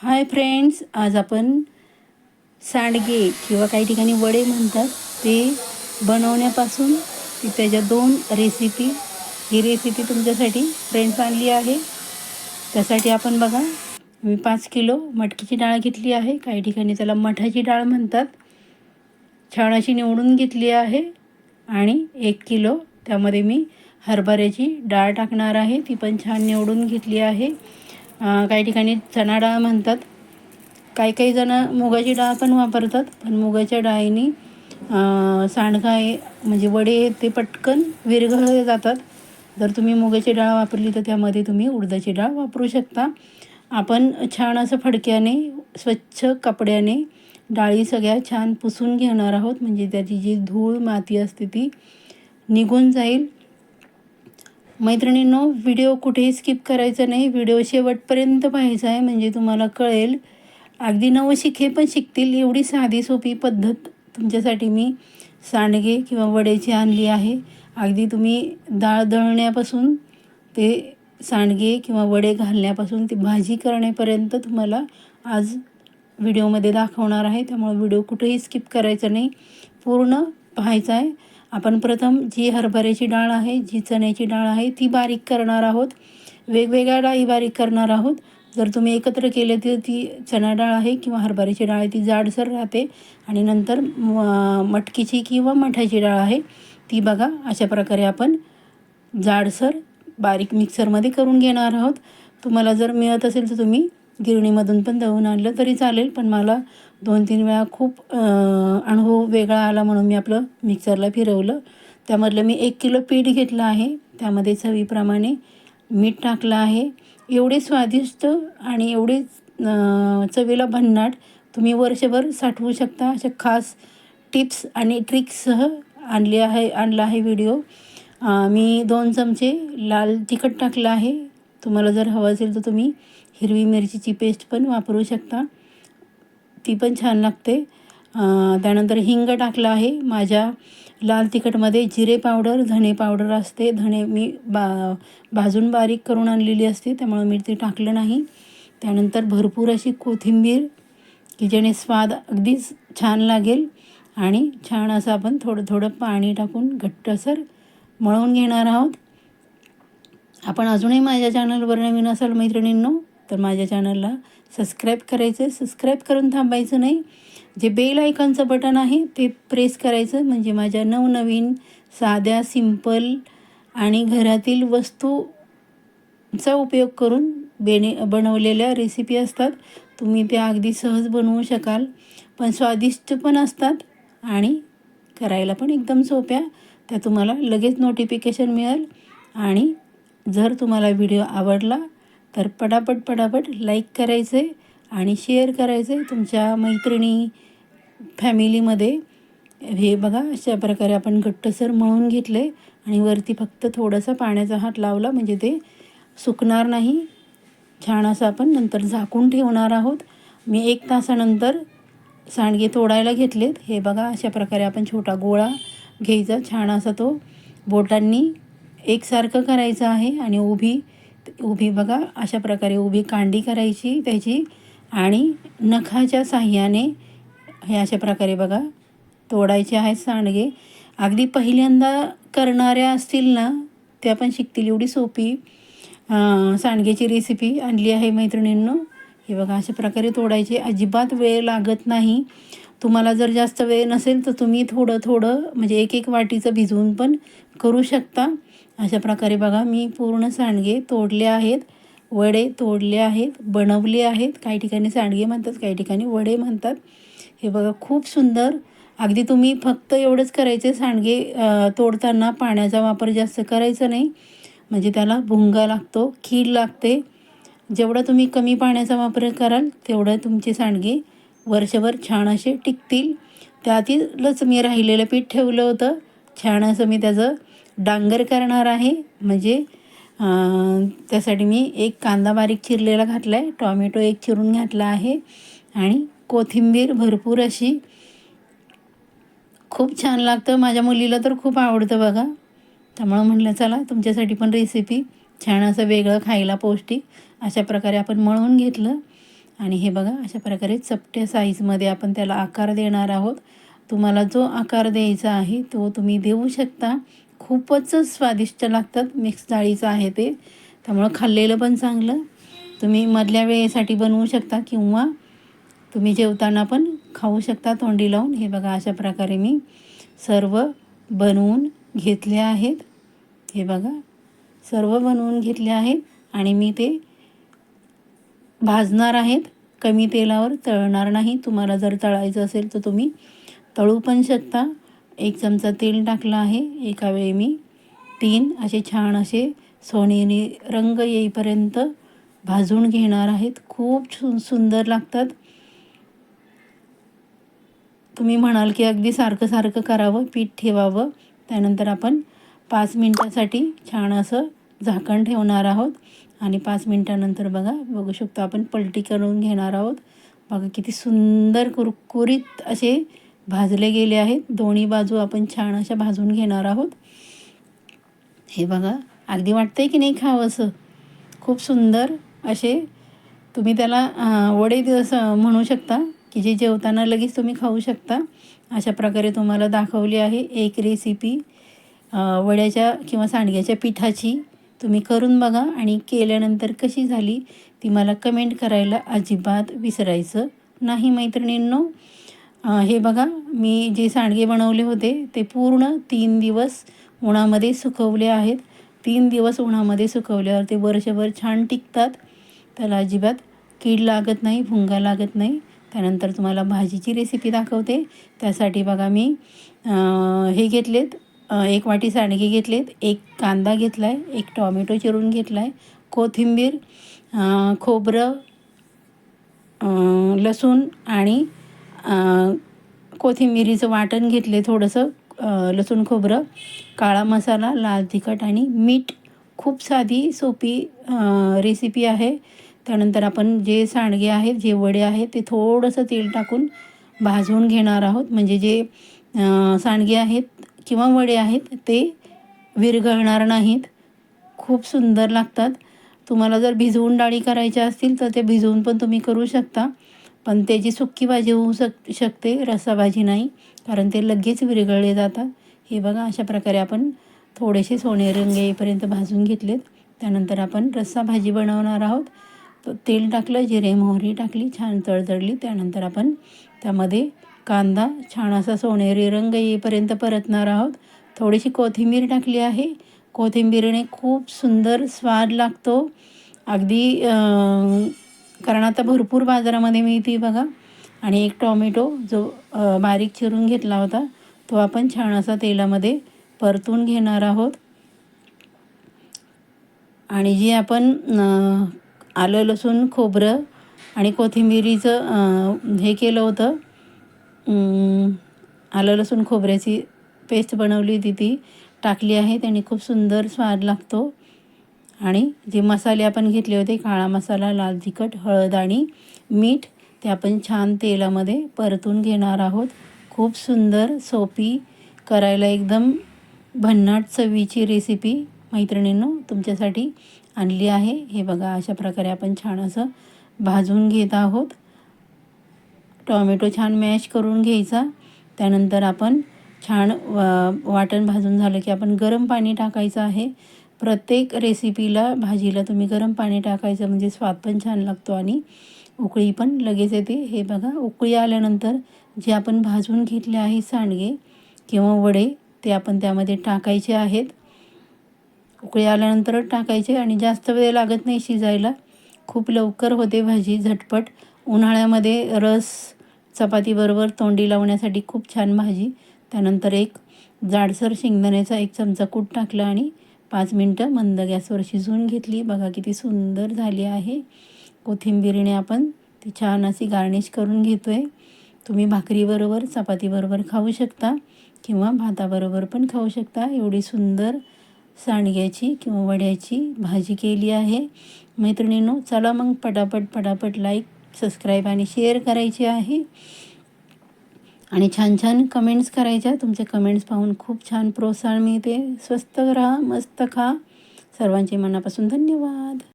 Hi friends आज आपण सांडगे किंवा काही ठिकाणी वडे म्हणतात ते बनवण्यापासून त्याच्या दोन रेसिपी ही रेसिपी तुमच्यासाठी फ्रेंड्स आणली आहे. त्यासाठी आपण बघा मी पाच किलो मटकीची डाळ घेतली आहे. काही ठिकाणी त्याला मठाची डाळ म्हणतात. छान अशी निवडून घेतली आहे. आणि एक किलो त्यामध्ये मी हरभऱ्याची डाळ टाकणार आहे. ती पण छान निवडून घेतली आहे. काही ठिकाणी चणा डाळ म्हणतात. काही काही जण मुगाची डाळ पण वापरतात पण मुगाच्या डाळीने सांडगा आहे म्हणजे वडे ते पटकन विरघळले जातात. जर तुम्ही मुगाची डाळ वापरली तर त्यामध्ये तुम्ही उडदाची डाळ वापरू शकता. आपण छान असं फडक्याने स्वच्छ कपड्याने डाळी सगळ्या छान पुसून घेणार आहोत. म्हणजे त्याची जी धूळ माती असते ती निघून जाईल. मैत्रिणींनो व्हिडिओ कुठेही स्किप करायचा नाही. व्हिडिओ शेवटपर्यंत पाहायचा आहे म्हणजे तुम्हाला कळेल. अगदी नवशिखे पण शिकतील एवढी साधी सोपी पद्धत तुमच्यासाठी मी सांडगे किंवा वड्याची आणली आहे. अगदी तुम्ही डाळ दळण्यापासून ते सांडगे किंवा वडे घालण्यापासून ती भाजी करण्यापर्यंत तुम्हाला आज व्हिडिओमध्ये दाखवणार आहे. त्यामुळे व्हिडिओ कुठेही स्किप करायचा नाही. पूर्ण पाहायचा आहे. आपण प्रथम जी हरभऱ्याची डाळ आहे जी चण्याची डाळ आहे ती बारीक करणार आहोत. वेगवेगळ्या डाळी बारीक करणार आहोत. जर तुम्ही एकत्र केले तर ती चणा डाळ आहे किंवा हरभऱ्याची डाळ आहे ती जाडसर राहते. आणि नंतर म- मटकीची किंवा मठाची डाळ आहे ती बघा अशा प्रकारे आपण जाडसर बारीक मिक्सरमध्ये करून घेणार आहोत. तुम्हाला जर मिळत असेल तर तुम्ही गिरणीमधून पण दळून आणलं तरी चालेल पण मला दोन तीन वेळा खूप अनुभव वेगळा आला म्हणून मी आपलं मिक्सरला फिरवलं. त्यामधलं मी एक किलो पीठ घेतलं आहे. त्यामध्ये चवीप्रमाणे मीठ टाकलं आहे. एवढे स्वादिष्ट आणि एवढे चवीला भन्नाट तुम्ही वर्षभर साठवू शकता अशा खास टिप्स आणि ट्रिक्ससह आणली आहे आणला आहे व्हिडिओ. मी दोन चमचे लाल तिखट टाकलं आहे. तुम्हाला जर हवं असेल तर तुम्ही हिरवी मिरचीची पेस्ट पण वापरू शकता. ती पण छान लागते. त्यानंतर हिंग टाकलं आहे. माझ्या लाल तिखटमध्ये जिरे पावडर धणे पावडर असते. धणे मी बा भाजून बारीक करून आणलेली असते. त्यामुळे मी ते टाकलं नाही. त्यानंतर भरपूर अशी कोथिंबीर की ज्याने स्वाद अगदीच छान लागेल. आणि छान असं आपण थोडं थोडं पाणी टाकून घट्टसर मळून घेणार आहोत. आपण अजूनही माझ्या चॅनलवर नवीन असाल मैत्रिणींनो तर माझ्या चॅनलला सबस्क्राईब करायचं. आहे सबस्क्राईब करून थांबायचं नाही. जे बेल आयकॉनचं बटन आहे ते प्रेस करायचं. म्हणजे माझ्या नवनवीन साध्या सिंपल आणि घरातील वस्तूचा उपयोग करून बेने बनवलेल्या रेसिपी असतात. तुम्ही त्या अगदी सहज बनवू शकाल. पण स्वादिष्ट पण असतात आणि करायला पण एकदम सोप्या. त्या तुम्हाला लगेच नोटिफिकेशन मिळेल. आणि जर तुम्हाला व्हिडिओ आवडला तर पटापट पटापट लाईक करायचं आहे आणि शेअर करायचं आहे तुमच्या मैत्रिणी फॅमिलीमध्ये हे बघा अशा प्रकारे आपण घट्टसर मळून घेतले आणि वरती फक्त थोडासा पाण्याचा हात लावला म्हणजे ते सुकणार नाही. छान असं आपण नंतर झाकून ठेवणार आहोत. मी एक तासानंतर सांडगे तोडायला घेतलेत. हे बघा अशा प्रकारे आपण छोटा गोळा घ्यायचा छान असा तो बोटांनी एकसारखं करायचं आहे आणि उभी उभी बघा अशा प्रकारे उभी कांडी करायची त्याची आणि नखाच्या साह्याने हे अशा प्रकारे बघा तोडायचे आहेत सांडगे. अगदी पहिल्यांदा करणाऱ्या असतील ना त्या पण शिकतील. एवढी सोपी सांडग्याची रेसिपी आणली आहे मैत्रिणींनो. हे बघा अशा प्रकारे तोडायचे. अजिबात वेळ लागत नाही. तुम्हाला जर जास्त वेळ नसेल तर तुम्ही थोडं थोडं म्हणजे एक एक वाटीचं भिजवून पण करू शकता. अशा प्रकारे बघा मी पूर्ण सांडगे तोडले आहेत. वडे तोडले आहेत बनवले आहेत. काही ठिकाणी सांडगे म्हणतात काही ठिकाणी वडे म्हणतात. हे बघा खूप सुंदर. अगदी तुम्ही फक्त एवढंच करायचे सांडगे तोडताना पाण्याचा वापर जास्त करायचा नाही. म्हणजे त्याला भुंगा लागतो कीड लागते. जेवढा तुम्ही कमी पाण्याचा वापर कराल तेवढं तुमचे सांडगे वर्षभर छान असे टिकतील. त्यातीलच मी राहिलेलं पीठ ठेवलं होतं. छान असं मी त्याचं डांगर करणार आहे. म्हणजे त्यासाठी मी एक कांदा बारीक चिरलेला घातला आहे टॉमॅटो एक चिरून घातला आहे. आणि कोथिंबीर भरपूर अशी. खूप छान लागतं. माझ्या मुलीला तर खूप आवडतं बघा. त्यामुळं म्हटलं चला तुमच्यासाठी पण रेसिपी छान असं वेगळं खायला पौष्टिक. अशा प्रकारे आपण मळून घेतलं. आणि हे बघा अशा प्रकारे चपट्या साईजमध्ये आपण त्याला आकार देणार आहोत. तुम्हाला जो आकार द्यायचा आहे तो तुम्ही देऊ शकता. खूपच स्वादिष्ट लागतात. मिक्स डाळीचं आहे ते. त्यामुळं खाल्लेलं पण चांगलं. तुम्ही मधल्या वेळेसाठी बनवू शकता किंवा तुम्ही जेवताना पण खाऊ शकता तोंडी लावून. हे बघा अशा प्रकारे मी सर्व बनवून घेतले आहेत. हे बघा सर्व बनवून घेतले आहेत आणि मी ते भाजणार आहेत. कमी तेलावर तळणार नाही. तुम्हाला जर तळायचं असेल तर तुम्ही तळू पण शकता. एक चमचा तेल टाकलं आहे. एका वेळी मी तीन असे छान असे सोनेरी रंग येईपर्यंत भाजून घेणार आहेत. खूप सु सुंदर लागतात. तुम्ही म्हणाल की अगदी सारखं सारखं करावं पीठ ठेवावं. त्यानंतर आपण पाच मिनटासाठी छान असं झाकण ठेवणार आहोत. आणि पाच मिनटानंतर बघा बघू शकतो आपण पलटी करून घेणार आहोत. बघा किती सुंदर कुरकुरीत असे भाजले गेले आहेत. दोन्ही बाजू आपण छान अशा भाजून घेणार आहोत. हे बघा अगदी वाटतंय की नाही खावं असं? खूप सुंदर असे तुम्ही त्याला वडे दिवस म्हणू शकता की जे जेवताना लगेच तुम्ही खाऊ शकता. अशा प्रकारे तुम्हाला दाखवली आहे एक रेसिपी वड्याच्या किंवा सांडग्याच्या पिठाची. तुम्ही करून बघा आणि केल्यानंतर कशी झाली ती मला कमेंट करायला अजिबात विसरायचं नाही मैत्रिणींनो. हे बघा मी जे सांडगे बनवले होते ते पूर्ण तीन दिवस उन्हामध्ये सुकवले आहेत. तीन दिवस उन्हामध्ये सुकवल्यावर ते वर्षभर छान टिकतात. त्याला अजिबात कीड लागत नाही भुंगा लागत नाही. त्यानंतर तुम्हाला भाजीची रेसिपी दाखवते. त्यासाठी बघा मी हे घेतलेत. एक वाटी सांडगे घेतलेत एक कांदा घेतला आहे एक टॉमॅटो चिरून घेतला आहे कोथिंबीर खोबरं लसूण आणि कोथिंबिरीचं वाटण घेतले थोडंसं लसूण खोबरं काळा मसाला लाल तिखट आणि मीठ. खूप साधी सोपी रेसिपी आहे. त्यानंतर आपण जे सांडगे आहेत जे वडे आहेत ते थोडंसं तेल टाकून भाजून घेणार आहोत. म्हणजे जे सांडगे आहेत किंवा वडे आहेत ते विरघळणार नाहीत. खूप सुंदर लागतात. तुम्हाला जर भिजवून डाळी करायच्या असतील तर ते भिजवून पण तुम्ही करू शकता. पण त्याची सुक्की भाजी होऊ शक शकते रसाभाजी नाही कारण ते लगेच विरघळले जातात. हे बघा अशा प्रकारे आपण थोडेसे सोने रंग येईपर्यंत भाजून घेतलेत. त्यानंतर आपण रस्सा भाजी बनवणार आहोत. तेल टाकलं जिरे मोहरी टाकली छान तळतळली. त्यानंतर आपण त्यामध्ये कांदा छान असा सोनेरी रंग येईपर्यंत परतणार आहोत. थोडीशी कोथिंबीर टाकली आहे. कोथिंबीरने खूप सुंदर स्वाद लागतो. अगदी कारण आता भरपूर बाजारामध्ये मिळते बघा. आणि एक टॉमॅटो जो बारीक चिरून घेतला होता तो आपण छान असा तेलामध्ये परतून घेणार आहोत. आणि जे आपण आलं लसूण खोबरं आणि कोथिंबिरीचं हे केलं होतं आलं लसूण खोबऱ्याची पेस्ट बनवली होती ती टाकली आहे. त्याने खूप सुंदर स्वाद लागतो. आणि जे मसाले आपण घेतले होते काळा मसाला लाल तिखट हळद आणि मीठ ते आपण छान तेलामध्ये परतून घेणार आहोत. खूप सुंदर सोपी करायला एकदम भन्नाट चवीची रेसिपी मैत्रिणींनो तुमच्यासाठी आणली आहे. हे बघा अशा प्रकारे आपण छान असं भाजून घेत आहोत. टॉमॅटो छान मॅश करून घ्यायचा. त्यानंतर आपण छान वा वाटण भाजून झालं की आपण गरम पाणी टाकायचं आहे. प्रत्येक रेसिपीला भाजीला तुम्ही गरम पाणी टाकायचं म्हणजे स्वाद पण छान लागतो आणि उकळी पण लगेच येते. हे बघा उकळी आल्यानंतर जे आपण भाजून घेतले आहे सांडगे किंवा वडे ते आपण त्यामध्ये टाकायचे आहेत. उकळी आल्यानंतरच टाकायचे आणि जास्त वेळ लागत नाही शिजायला. खूप लवकर होते भाजी झटपट. उन्हाळ्यामध्ये रस चपातीबरोबर तोंडी लावण्यासाठी खूप छान भाजी. त्यानंतर एक जाडसर शेंगदाण्याचा एक चमचा कूट टाकला आणि पाच मिनटं मंद गॅसवर शिजवून घेतली. बघा किती सुंदर झाली आहे. कोथिंबीरीने आपण ती छान अशी गार्निश करून घेतो आहे तुम्ही भाकरीबरोबर चपातीबरोबर खाऊ शकता किंवा भाताबरोबर पण खाऊ शकता. एवढी सुंदर सांडग्याची किंवा वड्याची भाजी केली आहे. मैत्रिणींनो चला मग पटापट पटापट लाईक सबस्क्राईब आणि शेअर करायची आहे. आणि छान छान कमेंट्स करायच्या. तुमचे कमेंट्स पाहून खूप छान प्रोत्साहन मिळते. स्वस्त राहा मस्त खा. सर्वांचे मनापासून धन्यवाद.